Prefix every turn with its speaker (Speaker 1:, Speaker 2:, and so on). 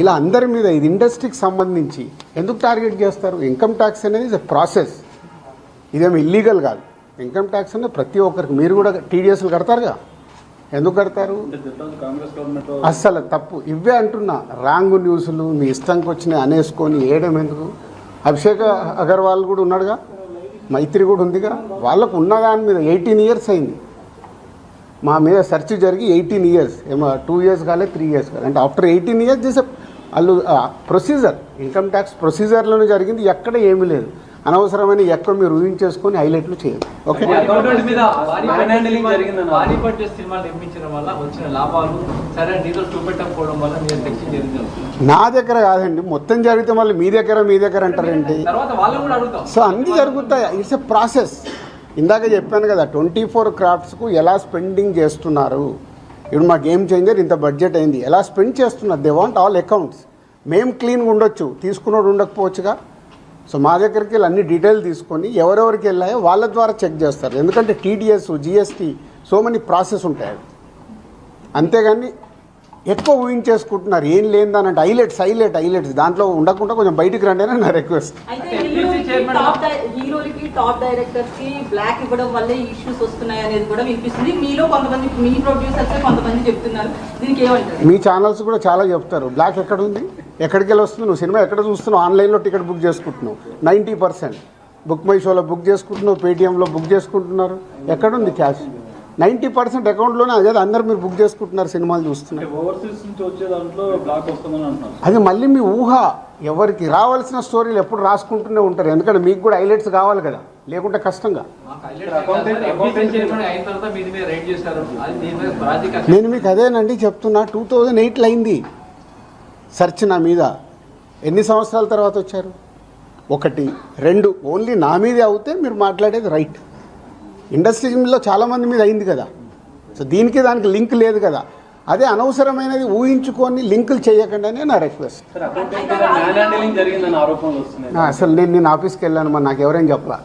Speaker 1: ఇలా అందరి మీద ఇది ఇండస్ట్రీకి సంబంధించి ఎందుకు టార్గెట్ చేస్తారు? ఇన్కమ్ ట్యాక్స్ అనేది ఇస్ ప్రాసెస్. ఇదేమి ఇల్లీగల్ కాదు. ఇన్కమ్ ట్యాక్స్ అనేది ప్రతి ఒక్కరికి మీరు కూడా టీడీఎస్లు కడతారుగా ఎందుకు కడతారు? అస్సలు తప్పు. ఇవే అంటున్నా. రాంగ్ న్యూస్లు మీ ఇష్టంకి వచ్చినాయి అనేసుకొని వేయడం ఎందుకు? అభిషేక్ అగర్వాల్ కూడా ఉన్నాడుగా? మైత్రి కూడా ఉందిగా? వాళ్ళకు ఉన్న దాని మీద ఎయిటీన్ ఇయర్స్ అయింది. మా మీద సెర్చ్ జరిగి ఎయిటీన్ ఇయర్స్ ఏమో టూ ఇయర్స్ కాలే త్రీ ఇయర్స్ కాలే. అంటే ఆఫ్టర్ ఎయిటీన్ ఇయర్స్ చేసే వాళ్ళు ప్రొసీజర్ ఇన్కమ్ ట్యాక్స్ ప్రొసీజర్లోనే జరిగింది ఎక్కడ ఏమీ లేదు. అనవసరమైన ఎక్కడ మీరు ఊహించేసుకొని హైలైట్లు చేయదు ఓకే నా దగ్గర కాదండి మొత్తం జరిగితే మళ్ళీ మీ దగ్గర మీ దగ్గర అంటారేంటి?
Speaker 2: అడుగుతాం.
Speaker 1: సో అన్నీ జరుగుతాయి? ఇట్స్ ఎ ప్రాసెస్ ఇందాక చెప్పాను కదా ట్వంటీ ఫోర్ క్రాఫ్ట్స్కు ఎలా స్పెండింగ్ చేస్తున్నారు? ఇప్పుడు మా గేమ్ చేంజర్ ఇంత బడ్జెట్ అయింది. ఎలా స్పెండ్ చేస్తున్నారు? దే వాంట్ ఆల్ అకౌంట్స్ మేము క్లీన్గా ఉండొచ్చు. తీసుకున్నోడు ఉండకపోవచ్చుగా. సో మా దగ్గరికి వెళ్ళి అన్ని డీటెయిల్ తీసుకొని ఎవరెవరికి వెళ్ళాయో వాళ్ళ ద్వారా చెక్ చేస్తారు. ఎందుకంటే TDS GST so many process ఉంటాయి. అంతేగాని ఎక్కువ ఊహించేసుకుంటున్నారు. ఏం లేదని హైలైట్స్ హైలైట్ హైలైట్స్. దాంట్లో ఉండకుండా కొంచెం బయటికి రండి అని నా రిక్వెస్ట్.
Speaker 3: టాప్ డై- కి బ్లాక్ ఇవ్వడం వల్లే ఇష్యూస్ వస్తున్నాయి అనేది కూడా వినిపిస్తుంది. మీలో కొంతమంది మీ ప్రొడ్యూసర్స్ కొంతమంది చెప్తున్నారు. దీనికి ఏమంటారు?
Speaker 1: మీ ఛానల్స్ కూడా చాలా చెప్తారు. బ్లాక్ ఎక్కడ ఉంది ఎక్కడికి వెళ్ళి వస్తుంది నువ్వు సినిమా ఎక్కడ చూస్తున్నావు? ఆన్లైన్లో టికెట్ బుక్ చేసుకుంటున్నావు. Ninety percent. బుక్ మై షోలో బుక్ చేసుకుంటున్నావు? పేటీఎంలో బుక్ చేసుకుంటున్నారు. ఎక్కడుంది క్యాష్? నైంటీ పర్సెంట్ అకౌంట్లోనే అదే అందరు మీరు బుక్ చేసుకుంటున్నారు సినిమాలు చూస్తున్నారు.
Speaker 4: ఓవర్సీస్ నుంచి వచ్చే దాంట్లో బ్లాక్ వస్తుందని అంటున్నారు.
Speaker 1: అది మళ్ళీ మీ ఊహ. ఎవరికి రావాల్సిన స్టోరీలు ఎప్పుడు రాసుకుంటూనే ఉంటారు. ఎందుకంటే మీకు కూడా హైలైట్స్ కావాలి కదా. లేకుంటే కష్టంగా. నేను మీకు అదేనండి చెప్తున్నా. టూ థౌజండ్ ఎయిట్లో అయింది. సెర్చ్ నా మీద. ఎన్ని సంవత్సరాల తర్వాత వచ్చారు? ఒకటి రెండు. ఓన్లీ నా మీదే అవుతే మీరు మాట్లాడేది రైట్ ఇండస్ట్రీలో చాలామంది మీద అయింది కదా. సో దీనికి దానికి లింక్ లేదు కదా. అదే అనవసరమైనది ఊహించుకొని లింకులు చేయకండి అని నా రిక్వెస్ట్. అసలు నేను నేను ఆఫీస్కి వెళ్ళాను మరి నాకు ఎవరైనా చెప్పలా